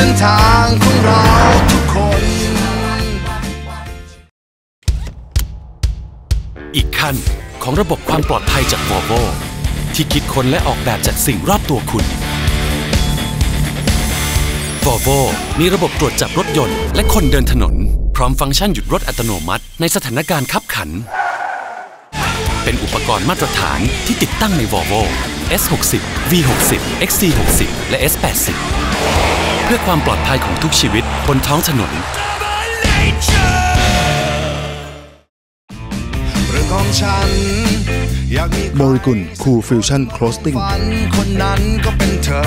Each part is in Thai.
ส้นทางของเราทุกคน อีกขั้นของระบบความปลอดภัยจาก Volvo ที่คิดค้นและออกแบบจากสิ่งรอบตัวคุณ Volvo มีระบบตรวจจับรถยนต์และคนเดินถนน พร้อมฟังก์ชันหยุดรถอัตโนมัติ ในสถานการณ์ขับขัน เป็นอุปกรณ์มาตรฐานที่ติดตั้งใน Volvo S60 V60 XC60 และ S80 พื่อความปลอดภัยของทุกชีวิตบนท้องถนนเรื่องของฉันอยากมีโมริกุลคูลฟิวชั่นโคลสติ้งฝันคนนั้นก็เป็นเธอ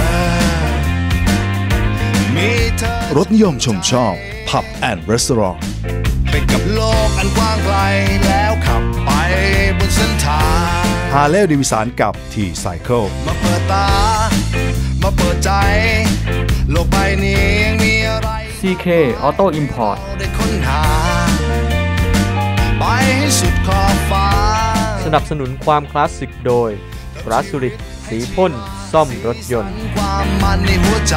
มีเธอรถนิยมชมชอบผับแอนด์รีสอร์ทไปกับโลกอันกว้างไกลแล้วขับไปบนเส้นทางฮาร์เลย์ดิวิสานกับทีไซเคิลมาเปิดตา มาเปิดใจ โลกใบนี้ยังมีอะไร CK Auto Import เราได้ค้นหาไปให้สุดขอบฟ้า สนับสนุนความคลาสสิกโดยรัสุริกสีพ่น ซ่อมรถยนต์ความมันในหัวใจ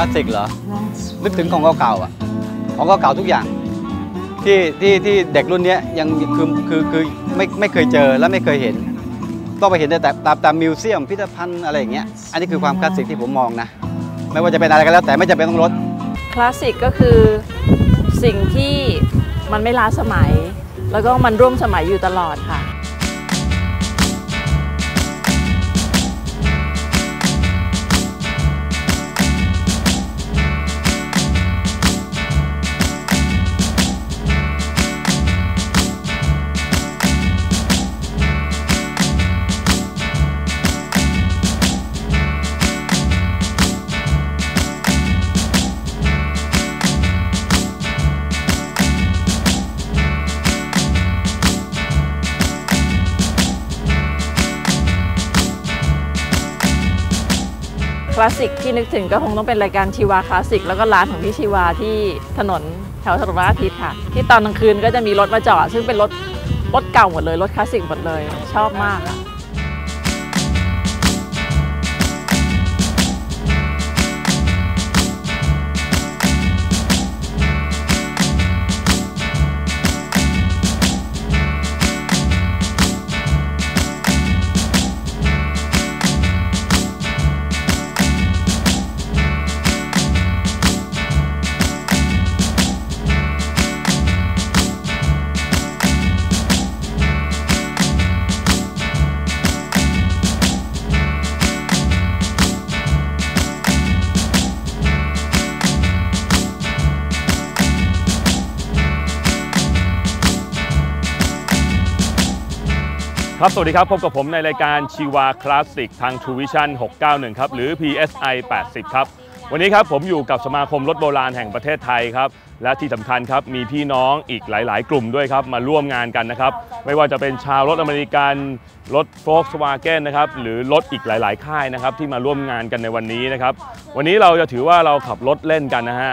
ลาสสิกเหรอ นึกถึงของเก่าๆอะ ของเก่าๆทุกอย่าง ที่ที่ที่เด็กรุ่นนี้ยังคือคือคือไม่ไม่เคยเจอและไม่เคยเห็น ต้องไปเห็นแต่ตามตามมิวเซียมพิพิธภัณฑ์อะไรอย่างเงี้ย อันนี้คือความคลาสสิกที่ผมมองนะ ไม่ว่าจะเป็นอะไรก็แล้วแต่ไม่จำเป็นต้องรถคลาสสิกก็คือสิ่งที่มันไม่ล้าสมัย แล้วก็มันร่วมสมัยอยู่ตลอดค่ะ ลาสสิกที่นึกถึงก็คงต้องเป็นรายการชีวาคลาสสิกแล้วก็ร้านของพี่ชีวาที่ถนนแถวถนนพระอาทิตย์ค่ะ ที่ตอนกลางคืนก็จะมีรถมาจอดซึ่งเป็นรถรถเก่าหมดเลย รถคลาสสิกหมดเลย ชอบมากค่ะ ครับ สวัสดีครับ พบกับผมในรายการชีวาคลาสสิกทาง True Vision 691 ครับ หรือ PSI 80 ครับ วันนี้ครับผมอยู่กับสมาคมรถโบราณแห่งประเทศไทยครับ และที่สำคัญครับมีพี่น้องอีกหลาย ๆ กลุ่มด้วยครับ มาร่วมงานกันนะครับ ไม่ว่าจะเป็นชาวรถอเมริกัน รถ Volkswagen นะครับ หรือรถอีกหลาย ๆ ค่ายนะครับ ที่มาร่วมงานกันในวันนี้นะครับ วันนี้เราจะถือว่าเราขับรถเล่นกันนะฮะ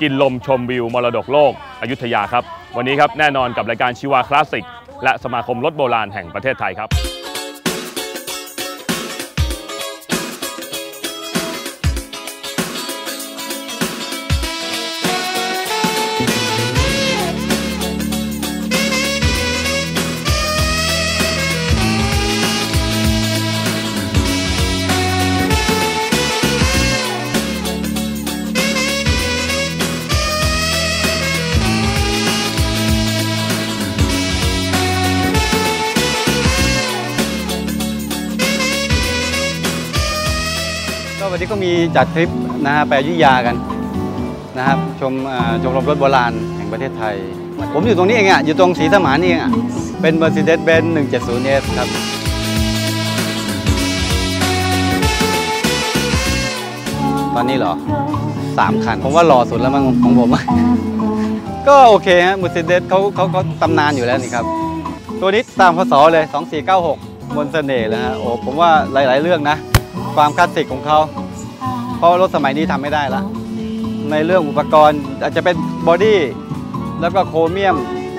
กินลมชมวิวมรดกโลกอยุธยาครับ วันนี้ครับแน่นอนกับรายการชีวาคลาสสิก และสมาคมรถโบราณแห่งประเทศไทยครับ ก็วันนี้ก็มีจัดทริปนะฮะไปอยุธยากันนะครับชมอ่อชมรมรถโบราณแห่งประเทศไทย ผมอยู่ตรงนี้เองอะอยู่ตรงศรีสมานนี่เองอะเป็น Mercedes-Benz 170S ครับตอนนี้เหรอสามคัน ผมว่าหล่อสุดแล้วมั้งของผม ก็โอเคฮะ Mercedes เขาเขาเขาตำนานอยู่แล้วนี่ครับ ตัวนี้ตามพศเลย 2496 มนเสน่ห์เลยฮะโอ้ผมว่าหลาย ๆ เรื่องนะ ความคลาสสิกของเขาเพราะว่ารถสมัยนี้ทำไม่ได้ละในเรื่องอุปกรณ์อาจจะเป็นบอดี้แล้วก็โครเมียม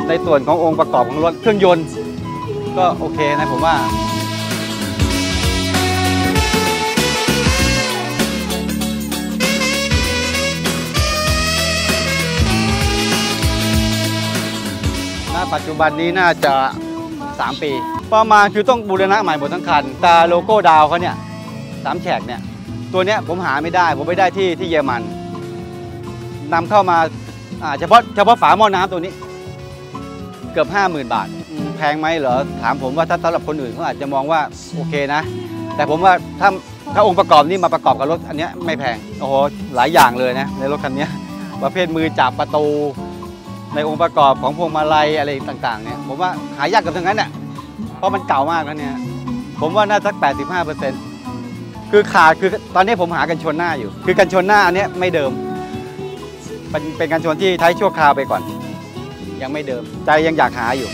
ในส่วนขององค์ประกอบของรถเครื่องยนต์ ก็โอเคนะผมว่าณปัจจุบันนี้น่าจะ 3 ปี ประมาณคือต้องบูรณะใหม่หมดทั้งคัน แต่โลโก้ดาวเขาเนี่ย สามแฉกเนี่ยตัวเนี้ยผมหาไม่ได้ผมไม่ได้ที่ที่เยอรมันนำเข้ามาเฉพาะเฉพาะฝาหม้อน้ำตัวนี้ เกือบ 50,000 บาท แพงไหมเหรอถามผมว่าถ้าสำหรับคนอื่นเขาอาจจะมองว่าโอเคนะ แต่ผมว่าถ้าถ้าองค์ประกอบนี้มาประกอบกับรถอันนี้ไม่แพงโอ้โหหลายอย่างเลยนะในรถคันนี้ประเภทมือจับประตู ในองค์ประกอบของพวงมาลัยอะไรต่างๆเนี่ยผมว่าหายากกับทั้งนั้นเนี่ยเพราะมันเก่ามากแล้วเนี่ยผมว่าน่าสัก 85 คือขาดคือตอนนี้ผมหากันชนหน้าอยู่ คือกันชนหน้าอันเนี้ยไม่เดิม เป็นเป็นการชนที่ใช้ชั่วคราวไปก่อน ยังไม่เดิม ใจยังอยากหาอยู่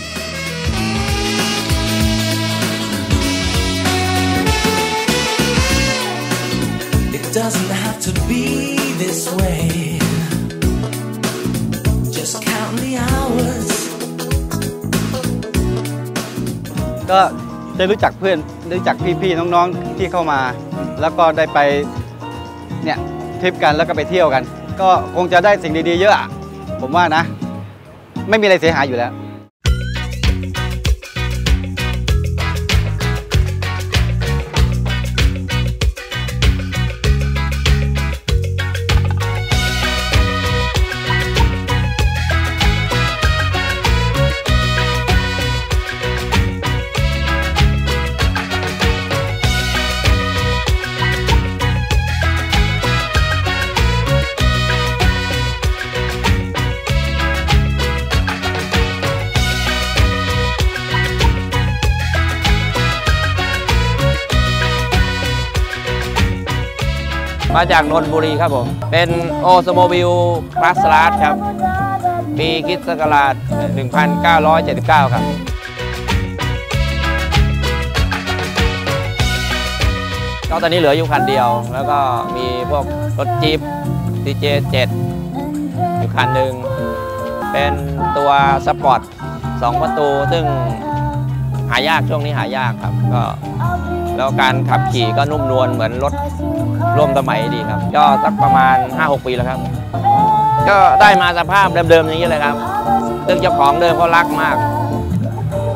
It doesn't have to be this way. Just count the hours. ก็ ได้รู้จักเพื่อนได้รู้จักพี่ๆน้องๆที่เข้ามา แล้วก็ได้ไปเนี่ยทริปกันแล้วก็ไปเที่ยวกัน ก็คงจะได้สิ่งดีๆเยอะอะผมว่านะ ไม่มีอะไรเสียหายอยู่แล้ว มาจากนนทบุรีครับผม เป็นโอสโมบิลคลาสลาร์ครับ ปีคิดศักราช 1979 ครับก็ตอนนี้เหลืออยู่คันเดียว แล้วก็มีพวกรถจี๊ป CJ 7 อยู่คันหนึ่ง เป็นตัวสปอร์ต2ประตู ซึ่งหายากช่วงนี้หายากครับ ก็แล้วการขับขี่ก็นุ่มนวลเหมือนรถ ร่วมสมัยดีครับ ก็สักประมาณ 5-6 ปีแล้วครับ ก็ได้มาสภาพเดิมๆอย่างนี้เลยครับซึ่งเจ้าของเดิมเขารักมาก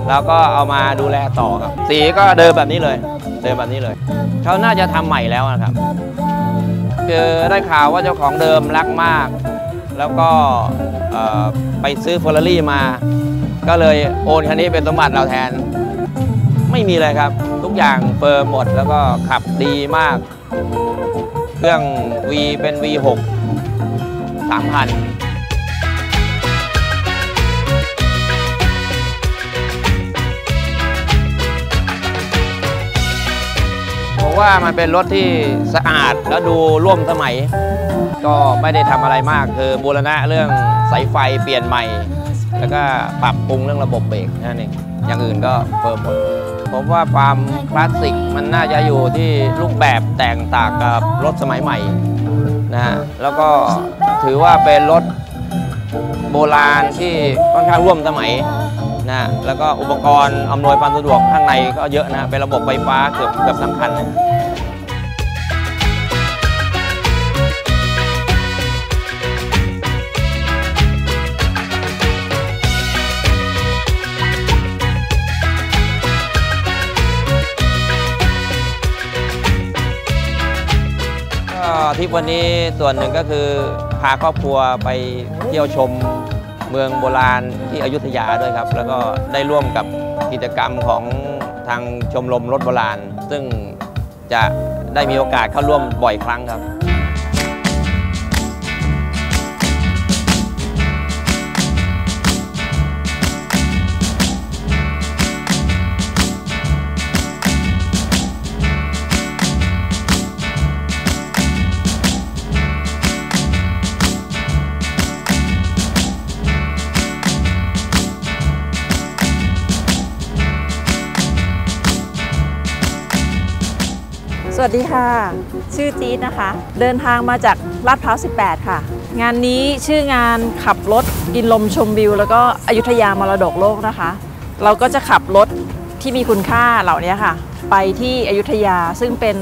แล้วก็เอามาดูแลต่อครับ สีก็เดิมแบบนี้เลย เดิมแบบนี้เลยเขาน่าจะทำใหม่แล้วนะครับคือได้ข่าวว่าเจ้าของเดิมรักมาก แล้วก็ไปซื้อเฟอร์รารี่มา ก็เลยโอนคันนี้เป็นสมบัติเราแทน ไม่มีเลยครับ ทุกอย่างเฟิร์มหมดแล้วก็ขับดีมาก เครื่อง V เป็น V6 3,000ผมว่ามันเป็นรถที่สะอาดแล้วดูร่วมสมัย ก็ไม่ได้ทำอะไรมาก คือบูรณะเรื่องสายไฟเปลี่ยนใหม่ แล้วก็ปรับปรุงเรื่องระบบเบรกนั่นเองอย่างอื่นก็เฟิร์มหมด ผมว่าความคลาสสิกมันน่าจะอยู่ที่รูปแบบแต่งต่างกับรถสมัยใหม่นะฮะแล้วก็ถือว่าเป็นรถโบราณที่ค่อนข้างร่วมสมัยนะแล้วก็อุปกรณ์อำนวยความสะดวกข้างในก็เยอะนะเป็นระบบไฟฟ้าเกือบเกือบทั้งคัน ริปวันนี้ส่วนหนึ่งก็คือพาครอบครัวไปเที่ยวชมเมืองโบราณที่อยุธยาด้วยครับ แล้วก็ได้ร่วมกับกิจกรรมของทางชมรมรถโบราณ ซึ่งจะได้มีโอกาสเข้าร่วมบ่อยครั้งครับ วัสดีค่ะ ชื่อจี๊ดนะคะ เดินทางมาจากลาดพร้าว18 ค่ะ งานนี้ชื่องานขับรถกินลมชมวิว แล้วก็อยุธยามรดกโลกนะคะ เราก็จะขับรถที่มีคุณค่าเหล่านี้ค่ะ ไปที่อยุธยาซึ่งเป็น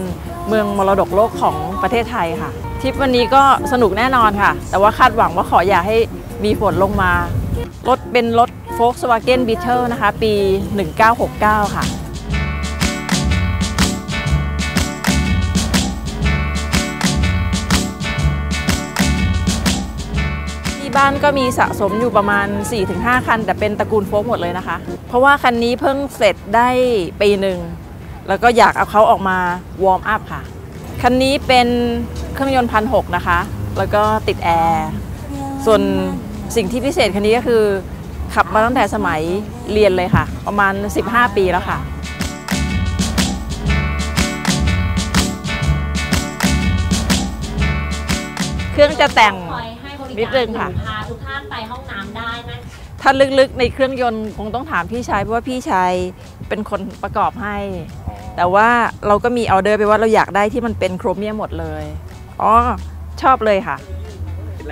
เมืองมรดกโลกของประเทศไทยค่ะทริปวันนี้ก็สนุกแน่นอนค่ะ แต่ว่าคาดหวังว่าขออย่าให้มีฝนลงมา รถเป็นรถ Volkswagen Beetle นะคะ ปี 1969 ค่ะ บ้านก็มีสะสมอยู่ประมาณ 4-5 คัน แต่เป็นตระกูลโฟล์กหมดเลยนะคะ เพราะว่าคันนี้เพิ่งเสร็จได้ปีหนึ่ง แล้วก็อยากเอาเขาออกมาวอร์มอัพค่ะ คันนี้เป็นเครื่องยนต์พันหกนะคะ แล้วก็ติดแอร์ ส่วนสิ่งที่พิเศษคันนี้ก็คือ ขับมาตั้งแต่สมัยเรียนเลยค่ะ ประมาณ 15 ปีแล้วค่ะเครื่องจะแต่งคอยให้บรินิดการนึงค่ะ ถ้าลึกๆในเครื่องยนต์คงต้องถามพี่ชายเพราะว่าพี่ชายเป็นคนประกอบให้ แต่ว่าเราก็มีออเดอร์ไปว่าเราอยากได้ที่มันเป็นโครเมียมหมดเลย อ๋อ ชอบเลยค่ะ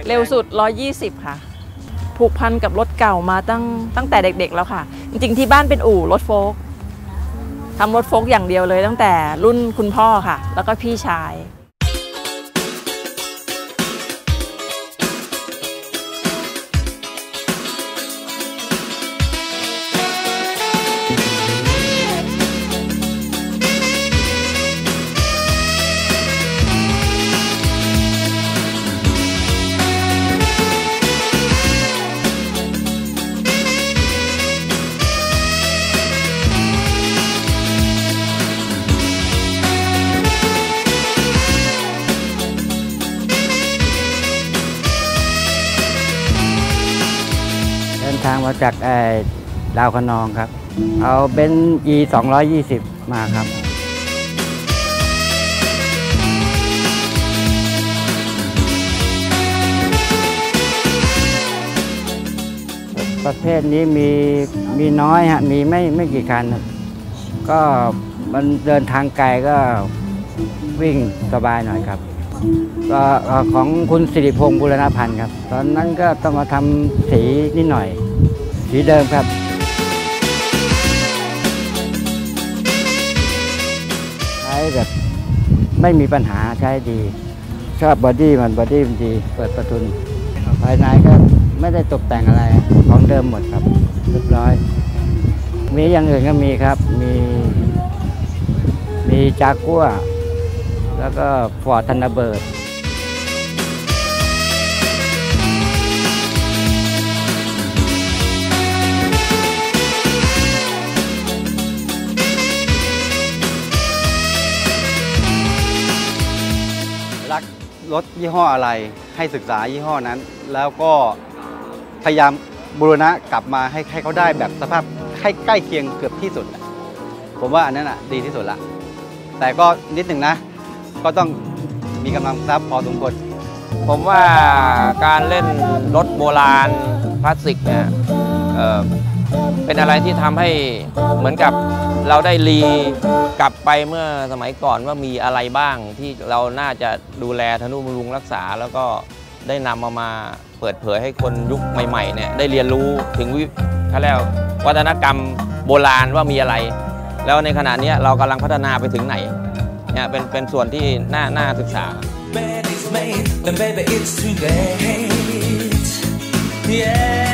เร็วสุด 120 ค่ะ ผูกพันกับรถเก่ามาตั้งตั้งแต่เด็กๆแล้วค่ะ จริงๆที่บ้านเป็นอู่รถโฟล์กทำรถโฟล์กอย่างเดียวเลยตั้งแต่รุ่นคุณพ่อค่ะ แล้วก็พี่ชาย มาจากดาวคะนองครับ เอาเบนซ์ E 220 มาครับ ประเภทนี้มีมีน้อยฮะ มีไม่ไม่กี่คัน ก็มันเดินทางไกลก็วิ่งสบายหน่อยครับก็ของคุณสิริพงศ์บุรณพันธ์ครับ ตอนนั้นก็ต้องมาทำสีนิดหน่อย สีเดิมครับ ใช้แบบไม่มีปัญหาใช้ดี ชอบบอดี้มันบอดี้มันดี เปิดประทุนภายในก็ไม่ได้ตกแต่งอะไรของเดิมหมดครับเรียบร้อย มีอย่างอื่นก็มีครับ มี มีจากัว แล้วก็ฟอร์ดทันเบิร์ด รถยี่ห้ออะไร ให้ศึกษายี่ห้อนั้น แล้วก็พยายามบูรณะกลับมาให้ให้เขาได้แบบสภาพให้ใกล้เคียงเกือบที่สุด ผมว่าอันนั้นอะดีที่สุดละ แต่ก็นิดหนึ่งนะ ก็ต้องมีกำลังทรัพย์พอสมควรผมว่าการเล่นรถโบราณคลาสสิกเนี่ยเเป็นอะไรที่ทำให้เหมือนกับเราได้รี กลับไปเมื่อสมัยก่อนว่ามีอะไรบ้างที่เราน่าจะดูแลทนุบำรุงรักษา แล้วก็ได้นำเอามาเปิดเผยให้คนยุคใหม่ๆเนี่ยได้เรียนรู้ถึงวิเขาเรียกว่าวัฒนกรรมโบราณว่ามีอะไร แล้วในขณะนี้เรากำลังพัฒนาไปถึงไหนเนี่ยเป็นเป็นส่วนที่น่าน่าศึกษา bed is made, then baby it's too late. Yeah.